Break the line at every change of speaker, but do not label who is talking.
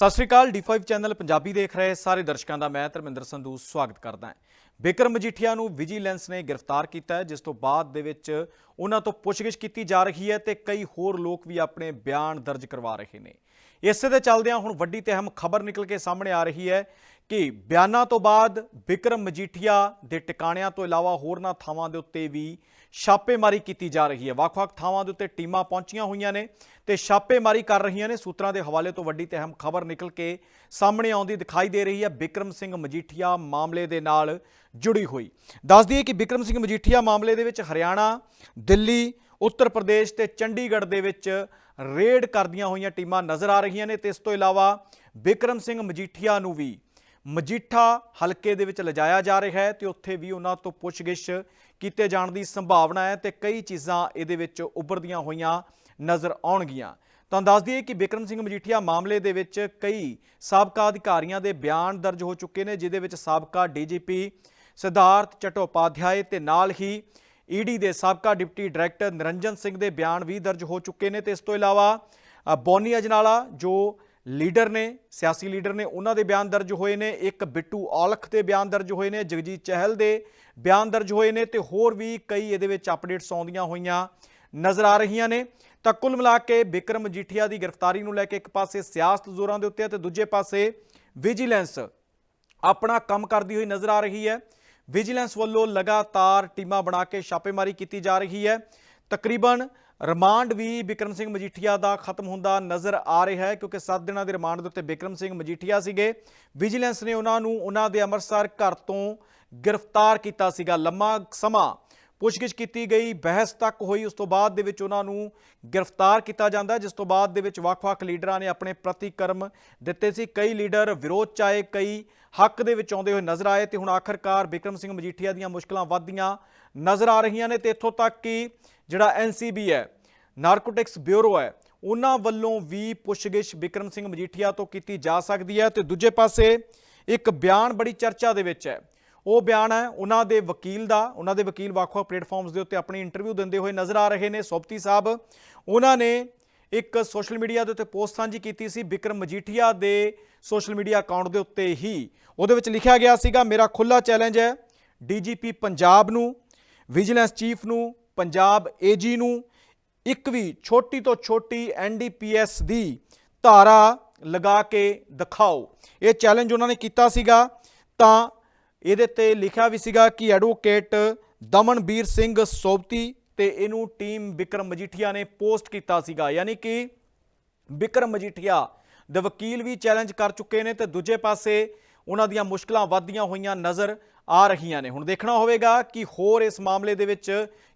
ਸਤਿ ਸ਼੍ਰੀ ਅਕਾਲ D5 channel Punjabi ਦੇਖ ਰਹੇ ਸਾਰੇ ਦਰਸ਼ਕਾਂ ਦਾ ਮੈਂ ਧਰਮਿੰਦਰ ਸੰਧੂ ਸਵਾਗਤ ਕਰਦਾ ਹਾਂ। ਬਿਕਰਮ ਮਜੀਠੀਆ ਨੂੰ ਵਿਜੀਲੈਂਸ ਨੇ ਗ੍ਰਿਫਤਾਰ ਕੀਤਾ ਹੈ, ਜਿਸ ਤੋਂ ਬਾਅਦ ਦੇ ਵਿੱਚ ਉਹਨਾਂ ਤੋਂ ਪੁੱਛਗਿੱਛ ਕੀਤੀ ਜਾ ਰਹੀ ਹੈ ਤੇ ਕਈ ਹੋਰ ਲੋਕ ਵੀ ਆਪਣੇ ਬਿਆਨ ਦਰਜ ਕਰਵਾ ਰਹੇ ਨੇ। ਇਸੇ ਦੇ ਚੱਲਦਿਆਂ ਹੁਣ ਵੱਡੀ ਤੇ ਅਹਿਮ ਖਬਰ ਨਿਕਲ ਕੇ ਸਾਹਮਣੇ ਆ ਰਹੀ ਹੈ ਕਿ ਬਿਆਨਾਂ ਤੋਂ ਬਾਅਦ ਬਿਕਰਮ ਮਜੀਠੀਆ ਦੇ ਟਿਕਾਣਿਆਂ ਤੋਂ ਇਲਾਵਾ ਹੋਰਨਾਂ ਥਾਵਾਂ ਦੇ ਉੱਤੇ ਵੀ ਛਾਪੇਮਾਰੀ ਕੀਤੀ ਜਾ ਰਹੀ ਹੈ। ਵੱਖ-ਵੱਖ ਥਾਵਾਂ ਦੇ ਉੱਤੇ ਟੀਮਾਂ ਪਹੁੰਚੀਆਂ ਹੋਈਆਂ ਨੇ ਤੇ ਛਾਪੇਮਾਰੀ ਕਰ ਰਹੀਆਂ ਨੇ। ਸੂਤਰਾਂ ਦੇ ਹਵਾਲੇ ਤੋਂ ਵੱਡੀ ਤੇ ਅਹਿਮ ਖਬਰ ਨਿਕਲ ਕੇ ਸਾਹਮਣੇ ਆਉਂਦੀ ਦਿਖਾਈ ਦੇ ਰਹੀ ਹੈ। ਬਿਕਰਮ ਸਿੰਘ ਮਜੀਠੀਆ ਮਾਮਲੇ ਦੇ ਨਾਲ ਜੁੜੀ ਹੋਈ। ਦੱਸ ਦਈਏ ਕਿ ਬਿਕਰਮ ਸਿੰਘ ਮਜੀਠੀਆ ਮਾਮਲੇ ਦੇ ਵਿੱਚ ਹਰਿਆਣਾ, ਦਿੱਲੀ, ਉੱਤਰ ਪ੍ਰਦੇਸ਼ ਤੇ ਚੰਡੀਗੜ੍ਹ ਦੇ ਵਿੱਚ ਰੇਡ ਕਰਦੀਆਂ ਹੋਈਆਂ ਟੀਮਾਂ ਨਜ਼ਰ ਆ ਰਹੀਆਂ ਨੇ। ਤੇ ਇਸ ਤੋਂ ਇਲਾਵਾ ਬਿਕਰਮ ਸਿੰਘ ਮਜੀਠੀਆ ਨੂੰ ਵੀ ਮਜੀਠਾ ਹਲਕੇ ਦੇ ਵਿੱਚ ਲਿਜਾਇਆ ਜਾ ਰਿਹਾ ਹੈ ਤੇ ਉੱਥੇ ਵੀ ਉਹਨਾਂ ਤੋਂ ਪੁੱਛਗਿੱਛ ਕੀਤੇ ਜਾਣ ਦੀ ਸੰਭਾਵਨਾ ਹੈ ਤੇ ਕਈ ਚੀਜ਼ਾਂ ਇਹਦੇ ਵਿੱਚ ਉੱਭਰਦੀਆਂ ਹੋਈਆਂ ਨਜ਼ਰ ਆਉਣਗੀਆਂ। ਤਾਂ ਦੱਸ ਦਈਏ ਕਿ ਬਿਕਰਮ ਸਿੰਘ ਮਜੀਠੀਆ ਮਾਮਲੇ ਦੇ ਵਿੱਚ ਕਈ ਸਾਬਕਾ ਅਧਿਕਾਰੀਆਂ ਦੇ ਬਿਆਨ ਦਰਜ ਹੋ ਚੁੱਕੇ ਨੇ ਜਿਦੇ ਵਿੱਚ ਸਾਬਕਾ ਡੀਜੀਪੀ ਸਿਧਾਰਥ ਚਟੋਪਾਧਿਆਏ ਤੇ ਨਾਲ ਹੀ ਈਡੀ ਦੇ ਸਾਬਕਾ ਡਿਪਟੀ ਡਾਇਰੈਕਟਰ ਨਿਰੰਜਨ ਸਿੰਘ ਦੇ ਬਿਆਨ ਵੀ ਦਰਜ ਹੋ ਚੁੱਕੇ ਨੇ। ਤੇ ਇਸ ਤੋਂ ਇਲਾਵਾ ਬੋਨੀ ਅਜਨਾਲਾ, ਜੋ ਲੀਡਰ ਨੇ, ਸਿਆਸੀ ਲੀਡਰ ਨੇ, ਉਹਨਾਂ ਦੇ ਬਿਆਨ ਦਰਜ ਹੋਏ ਨੇ, ਇੱਕ ਬਿੱਟੂ ਔਲਖ ਦੇ ਬਿਆਨ ਦਰਜ ਹੋਏ ਨੇ, ਜਗਜੀਤ ਚਹਿਲ ਦੇ ਬਿਆਨ ਦਰਜ ਹੋਏ ਨੇ ਤੇ ਹੋਰ ਵੀ ਕਈ ਇਹਦੇ ਵਿੱਚ ਅਪਡੇਟਸ ਆਉਂਦੀਆਂ ਹੋਈਆਂ ਨਜ਼ਰ ਆ ਰਹੀਆਂ ਨੇ। ਤਾਂ ਕੁੱਲ ਮਿਲਾ ਕੇ ਬਿਕਰਮ ਮਜੀਠੀਆ ਦੀ ਗ੍ਰਿਫਤਾਰੀ ਨੂੰ ਲੈ ਕੇ ਇੱਕ ਪਾਸੇ ਸਿਆਸਤ ਜ਼ੋਰਾਂ ਦੇ ਉੱਤੇ ਹੈ ਤੇ ਦੂਜੇ ਪਾਸੇ ਵਿਜੀਲੈਂਸ ਆਪਣਾ ਕੰਮ ਕਰਦੀ ਹੋਈ ਨਜ਼ਰ ਆ ਰਹੀ ਹੈ। ਵਿਜੀਲੈਂਸ ਵੱਲੋਂ ਲਗਾਤਾਰ ਟੀਮਾਂ ਬਣਾ ਕੇ ਛਾਪੇਮਾਰੀ ਕੀਤੀ ਜਾ ਰਹੀ ਹੈ। ਤਕਰੀਬਨ ਰਿਮਾਂਡ ਵੀ ਬਿਕਰਮ ਸਿੰਘ ਮਜੀਠੀਆ ਦਾ ਖਤਮ ਹੁੰਦਾ ਨਜ਼ਰ ਆ ਰਿਹਾ ਹੈ, ਕਿਉਂਕਿ 7 ਦਿਨਾਂ ਦੇ ਰਿਮਾਂਡ ਦੇ ਉੱਤੇ ਬਿਕਰਮ ਸਿੰਘ ਮਜੀਠੀਆ ਸੀਗੇ। ਵਿਜੀਲੈਂਸ ਨੇ ਉਹਨਾਂ ਨੂੰ ਉਹਨਾਂ ਦੇ ਅੰਮ੍ਰਿਤਸਰ ਘਰ ਤੋਂ ਗ੍ਰਿਫਤਾਰ ਕੀਤਾ ਸੀਗਾ। ਲੰਮਾ ਸਮਾਂ ਪੁੱਛਗਿੱਛ ਕੀਤੀ ਗਈ, ਬਹਿਸ ਤੱਕ ਹੋਈ, ਉਸ ਤੋਂ ਬਾਅਦ ਦੇ ਵਿੱਚ ਉਹਨਾਂ ਨੂੰ ਗ੍ਰਿਫਤਾਰ ਕੀਤਾ ਜਾਂਦਾ, ਜਿਸ ਤੋਂ ਬਾਅਦ ਦੇ ਵਿੱਚ ਵੱਖ-ਵੱਖ ਲੀਡਰਾਂ ਨੇ ਆਪਣੇ ਪ੍ਰਤੀਕਰਮ ਦਿੱਤੇ ਸੀ। ਕਈ ਲੀਡਰ ਵਿਰੋਧ ਚ ਆਏ, ਕਈ ਹੱਕ ਦੇ ਵਿੱਚ ਆਉਂਦੇ ਹੋਏ ਨਜ਼ਰ ਆਏ, ਤੇ ਹੁਣ ਆਖਰਕਾਰ ਬਿਕਰਮ ਸਿੰਘ ਮਜੀਠੀਆ ਦੀਆਂ ਮੁਸ਼ਕਲਾਂ ਵੱਧਦੀਆਂ ਨਜ਼ਰ ਆ ਰਹੀਆਂ ਨੇ, ਤੇ ਇੱਥੋਂ ਤੱਕ ਕਿ ਜਿਹੜਾ ਐਨਸੀਬੀ ਹੈ ਨਾਰਕੋਟਿਕਸ ਬਿਊਰੋ ਹੈ। ਉਹਨਾਂ ਵੱਲੋਂ ਵੀ ਪੁੱਛਗਿੱਛ ਬਿਕਰਮ ਸਿੰਘ ਮਜੀਠੀਆ ਤੋਂ ਕੀਤੀ ਜਾ ਸਕਦੀ ਹੈ ਤੇ ਦੂਜੇ ਪਾਸੇ ਇੱਕ ਬਿਆਨ ਬੜੀ ਚਰਚਾ ਦੇ ਵਿੱਚ ਹੈ। ਉਹ ਬਿਆਨ ਹੈ, ਉਹਨਾਂ ਦੇ ਵਕੀਲ ਦਾ, ਉਹਨਾਂ ਦੇ ਵਕੀਲ ਵੱਖ-ਵੱਖ ਪਲੇਟਫਾਰਮਸ ਦੇ ਉੱਤੇ ਆਪਣੀ ਇੰਟਰਵਿਊ ਦਿੰਦੇ ਹੋਏ ਨਜ਼ਰ ਆ ਰਹੇ ਨੇ। ਸੋਪਤੀ ਸਾਹਿਬ, ਉਹਨਾਂ ਨੇ ਇੱਕ ਸੋਸ਼ਲ ਮੀਡੀਆ ਦੇ ਉੱਤੇ ਪੋਸਟ ਸਾਂਝੀ ਕੀਤੀ ਸੀ। ਬਿਕਰਮ ਮਜੀਠੀਆ ਦੇ ਸੋਸ਼ਲ ਮੀਡੀਆ ਅਕਾਊਂਟ ਦੇ ਉੱਤੇ ਹੀ ਉਹਦੇ ਵਿੱਚ ਲਿਖਿਆ ਗਿਆ ਸੀਗਾ, ਮੇਰਾ ਖੁੱਲਾ ਚੈਲੰਜ ਹੈ ਡੀਜੀਪੀ ਪੰਜਾਬ ਨੂੰ ਵਿਜੀਲੈਂਸ ਚੀਫ ਨੂੰ, ਪੰਜਾਬ ਏਜੀ ਨੂੰ ਇੱਕ ਵੀ ਛੋਟੀ ਤੋਂ ਛੋਟੀ ਐਨਡੀਪੀਐਸ ਦੀ ਧਾਰਾ ਲਗਾ ਕੇ ਦਿਖਾਓ। ਇਹ ਚੈਲੰਜ ਉਹਨਾਂ ਨੇ ਕੀਤਾ ਸੀਗਾ। ਤਾਂ ਇਹਦੇ ਤੇ ਲਿਖਿਆ ਵੀ ਸੀਗਾ ਕਿ ਐਡਵੋਕੇਟ ਦਮਨਬੀਰ ਸਿੰਘ ਸੋਬਤੀ ਤੇ ਇਹਨੂੰ ਟੀਮ ਵਿਕਰਮ ਮਜੀਠੀਆ ਨੇ ਪੋਸਟ ਕੀਤਾ ਸੀਗਾ। ਯਾਨੀ ਕਿ ਵਿਕਰਮ ਮਜੀਠੀਆ ਦੇ ਵਕੀਲ ਵੀ ਚੈਲੰਜ ਕਰ ਚੁੱਕੇ ਨੇ ਤੇ ਦੂਜੇ ਪਾਸੇ ਉਹਨਾਂ ਦੀਆਂ ਮੁਸ਼ਕਲਾਂ ਵੱਧਦੀਆਂ ਹੋਈਆਂ ਨਜ਼ਰ ਆ ਰਹੀਆਂ ਨੇ। ਹੁਣ ਦੇਖਣਾ ਹੋਵੇਗਾ ਕਿ ਹੋਰ ਇਸ ਮਾਮਲੇ ਦੇ ਵਿੱਚ